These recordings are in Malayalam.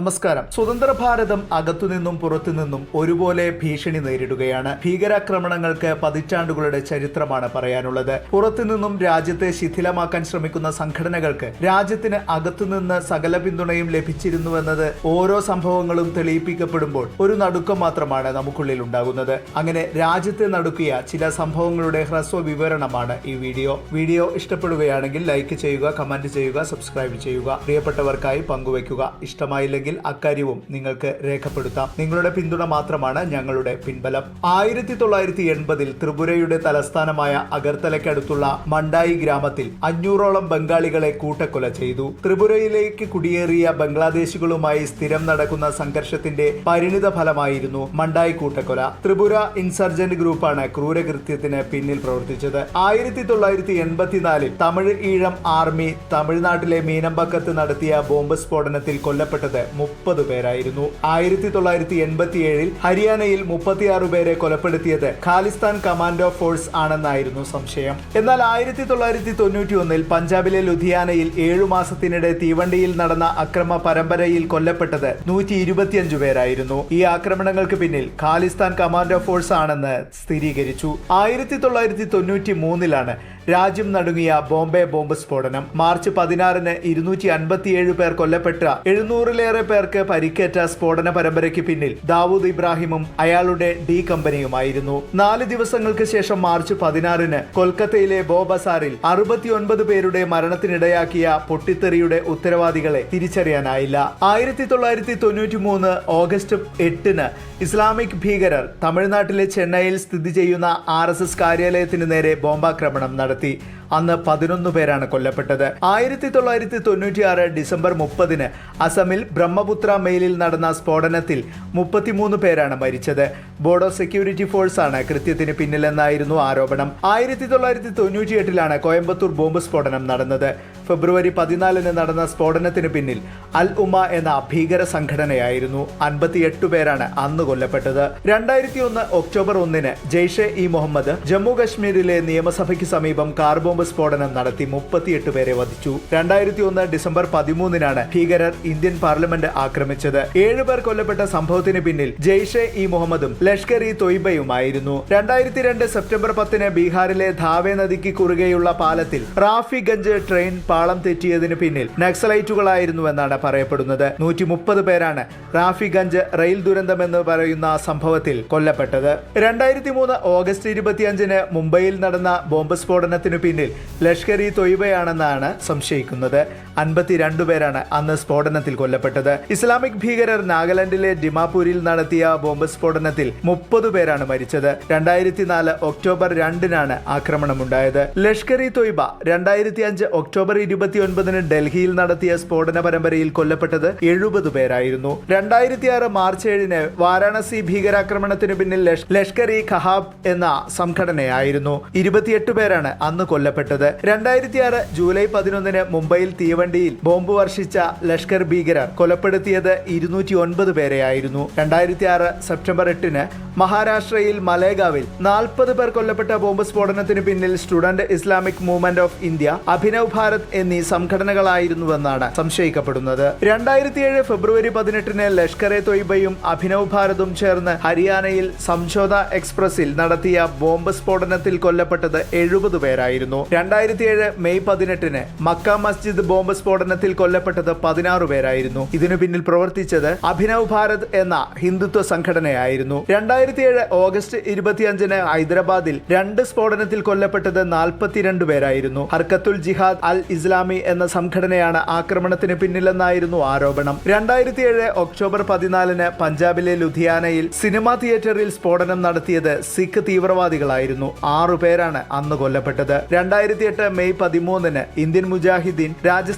നമസ്കാരം. സ്വതന്ത്ര ഭാരതം അകത്തുനിന്നും പുറത്തുനിന്നും ഒരുപോലെ ഭീഷണി നേരിടുകയാണ്. ഭീകരാക്രമണങ്ങൾക്ക് പതിറ്റാണ്ടുകളുടെ ചരിത്രമാണ് പറയാനുള്ളത്. പുറത്തുനിന്നും രാജ്യത്തെ ശിഥിലമാക്കാൻ ശ്രമിക്കുന്ന സംഘടനകൾക്ക് രാജ്യത്തിന് അകത്തുനിന്ന് സകല പിന്തുണയും ലഭിച്ചിരുന്നുവെന്നത് ഓരോ സംഭവങ്ങളും തെളിയിപ്പിക്കപ്പെടുമ്പോൾ ഒരു നടുക്കം മാത്രമാണ് നമുക്കുള്ളിൽ ഉണ്ടാകുന്നത്. അങ്ങനെ രാജ്യത്തെ നടുക്കിയ ചില സംഭവങ്ങളുടെ ഹ്രസ്വ വിവരണമാണ് ഈ വീഡിയോ. വീഡിയോ ഇഷ്ടപ്പെടുകയാണെങ്കിൽ ലൈക്ക് ചെയ്യുക കമന്റ് ചെയ്യുക സബ്സ്ക്രൈബ് ചെയ്യുക. പ്രിയപ്പെട്ടവർക്കായി പങ്കുവയ്ക്കുക. ഇഷ്ടമായില്ലെങ്കിൽ അക്കാര്യവും നിങ്ങൾക്ക് രേഖപ്പെടുത്താം. നിങ്ങളുടെ പിന്തുണ മാത്രമാണ് ഞങ്ങളുടെ പിൻബലം. ആയിരത്തി തൊള്ളായിരത്തി എൺപതിൽ ത്രിപുരയുടെ തലസ്ഥാനമായ അഗർത്തലയ്ക്കടുത്തുള്ള മണ്ടായി ഗ്രാമത്തിൽ അഞ്ഞൂറോളം ബംഗാളികളെ കൂട്ടക്കൊല ചെയ്തു. ത്രിപുരയിലേക്ക് കുടിയേറിയ ബംഗ്ലാദേശികളുമായി സ്ഥിരം നടക്കുന്ന സംഘർഷത്തിന്റെ പരിണിത ഫലമായിരുന്നു മണ്ടായി കൂട്ടക്കൊല. ത്രിപുര ഇൻസർജന്റ് ഗ്രൂപ്പാണ് ക്രൂരകൃത്യത്തിന് പിന്നിൽ പ്രവർത്തിച്ചത്. ആയിരത്തി തൊള്ളായിരത്തി എൺപത്തിനാലിൽ തമിഴ് ഈഴം ആർമി തമിഴ്നാട്ടിലെ മീനമ്പക്കത്ത് നടത്തിയ ബോംബ് സ്ഫോടനത്തിൽ കൊല്ലപ്പെട്ടത് മുപ്പത് പേരായിരുന്നു. ആയിരത്തി തൊള്ളായിരത്തി എൺപത്തിയേഴിൽ ഹരിയാനയിൽ മുപ്പത്തിയാറ് പേരെ കൊലപ്പെടുത്തിയത് ഖാലിസ്ഥാൻ കമാൻഡോ ഫോഴ്സ് ആണെന്നായിരുന്നു സംശയം. എന്നാൽ ആയിരത്തി തൊള്ളായിരത്തി തൊണ്ണൂറ്റി ഒന്നിൽ പഞ്ചാബിലെ ലുധിയാനയിൽ ഏഴു മാസത്തിനിടെ തീവണ്ടിയിൽ നടന്ന അക്രമ പരമ്പരയിൽ കൊല്ലപ്പെട്ടത് നൂറ്റി ഇരുപത്തിയഞ്ചു പേരായിരുന്നു. ഈ ആക്രമണങ്ങൾക്ക് പിന്നിൽ ഖാലിസ്ഥാൻ കമാൻഡോ ഫോഴ്സ് ആണെന്ന് സ്ഥിരീകരിച്ചു. ആയിരത്തി തൊള്ളായിരത്തി തൊണ്ണൂറ്റി മൂന്നിലാണ് രാജ്യം നടുങ്ങിയ ബോംബെ ബോംബ് സ്ഫോടനം. മാർച്ച് പതിനാറിന് ഇരുന്നൂറ്റി അൻപത്തിയേഴ് പേർ കൊല്ലപ്പെട്ട എഴുന്നൂറിലേറെ പേർക്ക് പരിക്കേറ്റ സ്ഫോടന പരമ്പരയ്ക്ക് പിന്നിൽ ദാവൂദ് ഇബ്രാഹിമും അയാളുടെ ഡി കമ്പനിയുമായിരുന്നു. നാല് ദിവസങ്ങൾക്ക് ശേഷം മാർച്ച് പതിനാറിന് കൊൽക്കത്തയിലെ ബോബസാറിൽ അറുപത്തിയൊൻപത് പേരുടെ മരണത്തിനിടയാക്കിയ പൊട്ടിത്തെറിയുടെ ഉത്തരവാദികളെ തിരിച്ചറിയാനായില്ല. ആയിരത്തി തൊള്ളായിരത്തി തൊണ്ണൂറ്റി മൂന്ന് ഓഗസ്റ്റ് എട്ടിന് ഇസ്ലാമിക് ഭീകരർ തമിഴ്നാട്ടിലെ ചെന്നൈയിൽ സ്ഥിതി ചെയ്യുന്ന ആർ എസ് എസ് കാര്യാലയത്തിന് നേരെ ബോംബാക്രമണം നടത്തി. હતી അന്ന് പതിനൊന്ന് പേരാണ് കൊല്ലപ്പെട്ടത്. ആയിരത്തി തൊള്ളായിരത്തി തൊണ്ണൂറ്റിയാറ് ഡിസംബർ മുപ്പതിന് അസമിൽ ബ്രഹ്മപുത്ര മെയിലിൽ നടന്ന സ്ഫോടനത്തിൽ മുപ്പത്തിമൂന്ന് പേരാണ് മരിച്ചത്. ബോഡോ സെക്യൂരിറ്റി ഫോഴ്സ് ആണ് കൃത്യത്തിന് പിന്നിലെന്നായിരുന്നു ആരോപണം. ആയിരത്തി തൊള്ളായിരത്തി തൊണ്ണൂറ്റിയെട്ടിലാണ് കോയമ്പത്തൂർ ബോംബ് സ്ഫോടനം നടന്നത്. ഫെബ്രുവരി പതിനാലിന് നടന്ന സ്ഫോടനത്തിന് പിന്നിൽ അൽ ഉമ എന്ന ഭീകര സംഘടനയായിരുന്നു. അൻപത്തിയെട്ട് പേരാണ് അന്ന് കൊല്ലപ്പെട്ടത്. രണ്ടായിരത്തി ഒന്ന് ഒക്ടോബർ ഒന്നിന് ജെയ്ഷെ ഇ മുഹമ്മദ് ജമ്മു കശ്മീരിലെ നിയമസഭയ്ക്ക് സമീപം കാർ ബോംബ് സ്ഫോടനം നടത്തി മുപ്പത്തിയെട്ട് പേരെ വധിച്ചു. രണ്ടായിരത്തി ഒന്ന് ഡിസംബർ പതിമൂന്നിനാണ് ഭീകരർ ഇന്ത്യൻ പാർലമെന്റ് ആക്രമിച്ചത്. ഏഴുപേർ കൊല്ലപ്പെട്ട സംഭവത്തിന് പിന്നിൽ ജെയ്ഷെ ഇ മുഹമ്മദും ലഷ്കർ ഇ തൊയ്ബയുമായിരുന്നു. രണ്ടായിരത്തി രണ്ട് സെപ്റ്റംബർ പത്തിന് ബീഹാറിലെ ധാവെ നദിക്ക് കുറുകെയുള്ള പാലത്തിൽ റാഫിഗഞ്ച് ട്രെയിൻ പാളം തെറ്റിയതിന് പിന്നിൽ നക്സലൈറ്റുകളായിരുന്നുവെന്നാണ് പറയപ്പെടുന്നത്. നൂറ്റി മുപ്പത് പേരാണ് റാഫിഗഞ്ച് റെയിൽ ദുരന്തമെന്ന് പറയുന്ന സംഭവത്തിൽ കൊല്ലപ്പെട്ടത്. രണ്ടായിരത്തി മൂന്ന് ഓഗസ്റ്റ് ഇരുപത്തിയഞ്ചിന് മുംബൈയിൽ നടന്ന ബോംബ് സ്ഫോടനത്തിനു പിന്നിൽ ലഷ്കർ ഇ തൊയ്ബയാണെന്നാണ് സംശയിക്കുന്നത്. അൻപത്തിരണ്ട് പേരാണ് അന്ന് സ്ഫോടനത്തിൽ കൊല്ലപ്പെട്ടത്. ഇസ്ലാമിക് ഭീകരർ നാഗാലാൻഡിലെ ഡിമാപൂരിൽ നടത്തിയ ബോംബ് സ്ഫോടനത്തിൽ മുപ്പത് പേരാണ് മരിച്ചത്. രണ്ടായിരത്തി നാല് ഒക്ടോബർ രണ്ടിനാണ് ആക്രമണമുണ്ടായത്. ലഷ്കർ ഇ തൊയ്ബ രണ്ടായിരത്തി അഞ്ച് ഒക്ടോബർ ഇരുപത്തിയൊൻപതിന് ഡൽഹിയിൽ നടത്തിയ സ്ഫോടന പരമ്പരയിൽ കൊല്ലപ്പെട്ടത് എഴുപത് പേരായിരുന്നു. രണ്ടായിരത്തി ആറ് മാർച്ച് ഏഴിന് വാരാണസി ഭീകരാക്രമണത്തിന് പിന്നിൽ ലഷ്- ലഷ്കർ ഇ ഖഹാബ് എന്ന സംഘടനയായിരുന്നു. ഇരുപത്തിയെട്ട് പേരാണ് അന്ന് കൊല്ലപ്പെട്ടത്. രണ്ടായിരത്തി ആറ് ജൂലൈ പതിനൊന്നിന് മുംബൈയിൽ തീവണ്ടിയിൽ ബോംബ് വർഷിച്ച ലഷ്കർ ഭീകരർ കൊലപ്പെടുത്തിയത് ഇരുന്നൂറ്റി ഒൻപത് പേരെയായിരുന്നു. രണ്ടായിരത്തി ആറ് സെപ്റ്റംബർ എട്ടിന് മഹാരാഷ്ട്രയിൽ മലേഗാവിൽ നാൽപ്പത് പേർ കൊല്ലപ്പെട്ട ബോംബ് സ്ഫോടനത്തിന് പിന്നിൽ student Islamic movement of India Abhinav Bharat എന്നീ സംഘടനകളായിരുന്നുവെന്നാണ് സംശയിക്കപ്പെടുന്നത്. രണ്ടായിരത്തി ഏഴ് ഫെബ്രുവരി പതിനെട്ടിന് ലഷ്കർ എ തൊയ്ബയും അഭിനവ് ഭാരതും ചേർന്ന് ഹരിയാനയിൽ സംഝോത എക്സ്പ്രസിൽ നടത്തിയ ബോംബ് സ്ഫോടനത്തിൽ കൊല്ലപ്പെട്ടത് എഴുപത് പേരായിരുന്നു. രണ്ടായിരത്തി ഏഴ് മെയ് പതിനെട്ടിന് മക്ക മസ്ജിദ് ബോംബ് സ്ഫോടനത്തിൽ കൊല്ലപ്പെട്ടത് പതിനാറ് പേരായിരുന്നു. ഇതിനു പിന്നിൽ പ്രവർത്തിച്ചത് അഭിനവ് ഭാരത് എന്ന ഹിന്ദുത്വ സംഘടനയായിരുന്നു. രണ്ടായിരത്തി ഏഴ് ഓഗസ്റ്റ് ഇരുപത്തിയഞ്ചിന് ഹൈദരാബാദിൽ രണ്ട് സ്ഫോടനത്തിൽ കൊല്ലപ്പെട്ടത് നാൽപ്പത്തിരണ്ട് പേരായിരുന്നു. ഹർക്കത്തുൽ ജിഹാദ് അൽ ഇസ്ലാമി എന്ന സംഘടനയാണ് ആക്രമണത്തിന് പിന്നിലെന്നായിരുന്നു ആരോപണം. രണ്ടായിരത്തി ഏഴ് ഒക്ടോബർ പതിനാലിന് പഞ്ചാബിലെ ലുധിയാനയിൽ സിനിമാ തിയേറ്ററിൽ സ്ഫോടനം നടത്തിയത് സിഖ് തീവ്രവാദികളായിരുന്നു. ആറു പേരാണ് അന്ന് കൊല്ലപ്പെട്ടത്. രണ്ടായിരത്തി എട്ട് മെയ് പതിമൂന്നിന് ഇന്ത്യൻ മുജാഹിദ്ദീൻ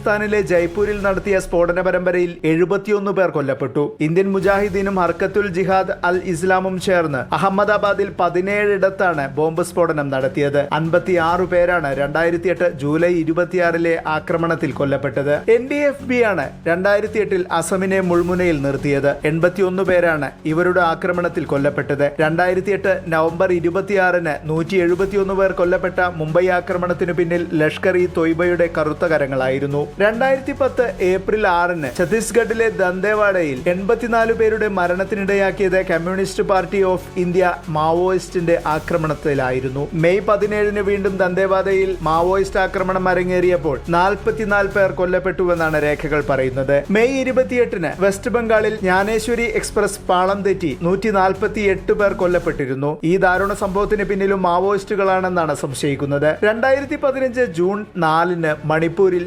രാജസ്ഥാനിലെ ജയ്പൂരിൽ നടത്തിയ സ്ഫോടന പരമ്പരയിൽ എഴുപത്തിയൊന്ന് പേർ കൊല്ലപ്പെട്ടു. ഇന്ത്യൻ മുജാഹിദീനും ഹർക്കത്തുൽ ജിഹാദ് അൽ ഇസ്ലാമും ചേർന്ന് അഹമ്മദാബാദിൽ പതിനേഴിടത്താണ് ബോംബ് സ്ഫോടനം നടത്തിയത്. അൻപത്തിയാറ് പേരാണ് രണ്ടായിരത്തി എട്ട് ജൂലൈ ഇരുപത്തിയാറിലെ ആക്രമണത്തിൽ കൊല്ലപ്പെട്ടത്. എൻ ഡി എഫ് ബി ആണ് രണ്ടായിരത്തി എട്ടിൽ അസമിനെ മുൾമുനയിൽ നിർത്തിയത്. എൺപത്തിയൊന്ന് പേരാണ് ഇവരുടെ ആക്രമണത്തിൽ കൊല്ലപ്പെട്ടത്. രണ്ടായിരത്തി എട്ട് നവംബർ ഇരുപത്തിയാറിന് നൂറ്റി എഴുപത്തിയൊന്ന് പേർ കൊല്ലപ്പെട്ട മുംബൈ ആക്രമണത്തിനു പിന്നിൽ ലഷ്കർ ഇ തൊയ്ബയുടെ കറുത്ത കരങ്ങളായിരുന്നു. രണ്ടായിരത്തി പത്ത് ഏപ്രിൽ ആറിന് ഛത്തീസ്ഗഡിലെ ദന്തേവാഡയിൽ എൺപത്തിനാല് പേരുടെ മരണത്തിനിടയാക്കിയത് കമ്മ്യൂണിസ്റ്റ് പാർട്ടി ഓഫ് ഇന്ത്യ മാവോയിസ്റ്റിന്റെ ആക്രമണത്തിലായിരുന്നു. മെയ് പതിനേഴിന് വീണ്ടും ദന്തേവാഡയിൽ മാവോയിസ്റ്റ് ആക്രമണം അരങ്ങേറിയപ്പോൾ നാൽപ്പത്തിനാല് പേർ കൊല്ലപ്പെട്ടുവെന്നാണ് രേഖകൾ പറയുന്നത്. മെയ് ഇരുപത്തിയെട്ടിന് വെസ്റ്റ് ബംഗാളിൽ ജ്ഞാനേശ്വരി എക്സ്പ്രസ് പാളം തെറ്റി നൂറ്റി നാൽപ്പത്തി എട്ട് പേർ കൊല്ലപ്പെട്ടിരുന്നു. ഈ ദാരുണ സംഭവത്തിന് പിന്നിലും മാവോയിസ്റ്റുകളാണെന്നാണ് സംശയിക്കുന്നത്. രണ്ടായിരത്തി പതിനഞ്ച് ജൂൺ നാലിന് മണിപ്പൂരിൽ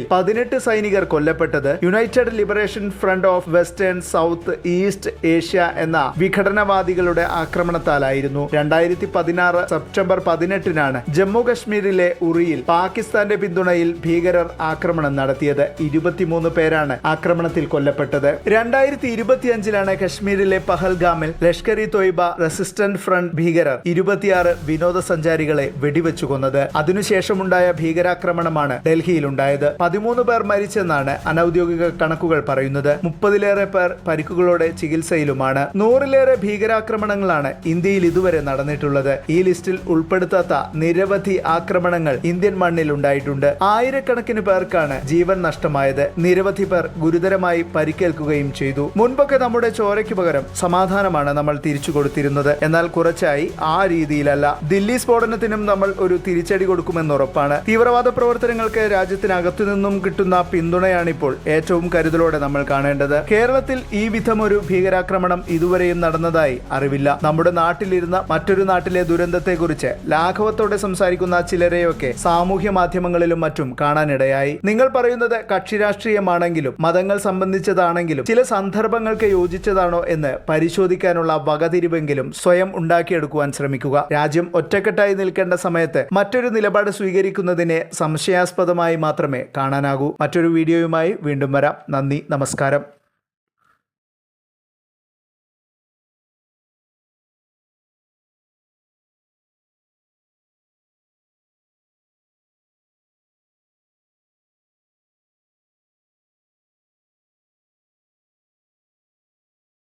ചന്ദേലിൽ പതിനെട്ട് സൈനികർ കൊല്ലപ്പെട്ടത് united liberation front of western south east Asia എന്ന വിഘടനവാദികളുടെ ആക്രമണത്താലായിരുന്നു. രണ്ടായിരത്തി പതിനാറ് സെപ്റ്റംബർ പതിനെട്ടിനാണ് ജമ്മു കശ്മീരിലെ ഉറിയിൽ പാകിസ്ഥാന്റെ പിന്തുണയിൽ ഭീകരർ ആക്രമണം നടത്തിയത്. ഇരുപത്തിമൂന്ന് പേരാണ് ആക്രമണത്തിൽ കൊല്ലപ്പെട്ടത്. രണ്ടായിരത്തി ഇരുപത്തിയഞ്ചിലാണ് കശ്മീരിലെ പഹൽഗാമിൽ ലഷ്കർ ഇ തൊയ്ബ റെസിസ്റ്റന്റ് ഫ്രണ്ട് ഭീകരർ ഇരുപത്തിയാറ് വിനോദസഞ്ചാരികളെ വെടിവെച്ചു കൊന്നത്. അതിനുശേഷമുണ്ടായ ഭീകരാക്രമണമാണ് ഡൽഹിയിലുണ്ടായത്. പതിമൂന്ന് പേർ മരിച്ചെന്നാണ് അനൌദ്യോഗിക കണക്കുകൾ പറയുന്നത്. മുപ്പതിലേറെ പേർ പരിക്കുകളോടെ ചികിത്സയിലുമാണ്. നൂറിലേറെ ഭീകരാക്രമണങ്ങളാണ് ഇന്ത്യയിൽ ഇതുവരെ നടന്നിട്ടുള്ളത്. ഈ ലിസ്റ്റിൽ ഉൾപ്പെടുത്താത്ത നിരവധി ആക്രമണങ്ങൾ ഇന്ത്യൻ മണ്ണിൽ ഉണ്ടായിട്ടുണ്ട്. ആയിരക്കണക്കിന് പേർക്കാണ് ജീവൻ നഷ്ടമായത്. നിരവധി പേർ ഗുരുതരമായി പരിക്കേൽക്കുകയും ചെയ്തു. മുൻപൊക്കെ നമ്മുടെ ചോരയ്ക്ക് പകരം സമാധാനമാണ് നമ്മൾ തിരിച്ചു കൊടുത്തിരുന്നത്. എന്നാൽ കുറച്ചായി ആ രീതിയിലല്ല. ദില്ലി സ്ഫോടനത്തിനും നമ്മൾ ഒരു തിരിച്ചടി കൊടുക്കുമെന്ന് ഉറപ്പാണ് തീവ്രവാദ പ്രവർത്തനങ്ങൾക്ക് രാജ്യത്തിനകത്തു നിന്നും കിട്ടുന്ന പിന്തുണയാണിപ്പോൾ ഏറ്റവും കരുതലോടെ നമ്മൾ കാണേണ്ടത്. കേരളത്തിൽ ഈ വിധം ഒരു ഭീകരാക്രമണം ഇതുവരെയും നടന്നതായി അറിവില്ല. നമ്മുടെ നാട്ടിലിരുന്ന മറ്റൊരു നാട്ടിലെ ദുരന്തത്തെക്കുറിച്ച് ലാഘവത്തോടെ സംസാരിക്കുന്ന ചിലരെയൊക്കെ സാമൂഹ്യ മാധ്യമങ്ങളിലും മറ്റും കാണാനിടയായി. നിങ്ങൾ പറയുന്നത് കക്ഷി രാഷ്ട്രീയമാണെങ്കിലും മതങ്ങൾ സംബന്ധിച്ചതാണെങ്കിലും ചില സന്ദർഭങ്ങൾക്ക് യോജിച്ചതാണോ എന്ന് പരിശോധിക്കാനുള്ള വകതിരിവെങ്കിലും സ്വയം ഉണ്ടാക്കിയെടുക്കുവാൻ ശ്രമിക്കുക. രാജ്യം ഒറ്റക്കെട്ടായി നിൽക്കേണ്ട സമയത്ത് മറ്റൊരു നിലപാട് സ്വീകരിക്കുന്നതിനെ സംശയാസ്പദമായി മാത്രമേ കാണാനാകൂ. മറ്റൊരു വീഡിയോയുമായി വീണ്ടും വരാം. നന്ദി നമസ്കാരം.